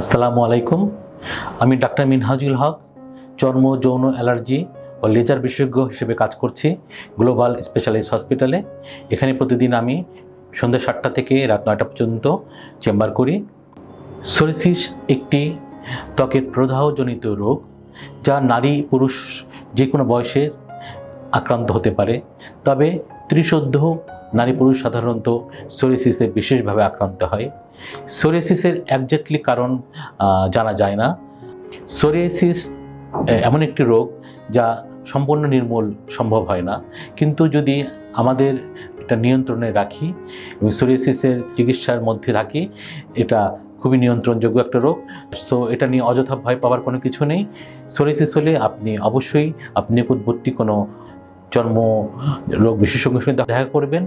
আসসালামু আলাইকুম। আমি ডাক্তার মিনহাজুল হক, চর্ম, যৌন, অ্যালার্জি ও লেজার বিশেষজ্ঞ হিসেবে কাজ করছি গ্লোবাল স্পেশালিস্ট হসপিটালে। এখানে প্রতিদিন আমি সন্ধ্যা সাতটা থেকে রাত নয়টা পর্যন্ত চেম্বার করি। সোরিসিস একটি ত্বকের প্রদাহজনিত রোগ, যা নারী, পুরুষ যে কোনো বয়সের আক্রান্ত হতে পারে। তবে ত্রিশোদ্ধ নারী পুরুষ সাধারণত সোরিসিসে বিশেষভাবে আক্রান্ত হয়। সোরিয়াসিসের একজাক্টলি কারণ জানা যায় না। সোরিয়াসিস এমন একটি রোগ যা সম্পূর্ণ নির্মূল সম্ভব হয় না। কিন্তু যদি আমাদের এটা নিয়ন্ত্রণে রাখি, এবং সোরিয়াসিসের চিকিৎসার মধ্যে রাখি, এটা খুবই নিয়ন্ত্রণযোগ্য একটা রোগ। সো, এটা নিয়ে অযথা ভয় পাওয়ার কোনো কিছু নেই। সোরিয়াসিস হলে আপনি অবশ্যই, আপনি নিকটবর্তী কোনো চর্ম রোগ বিশেষজ্ঞের সঙ্গে দেখা করবেন।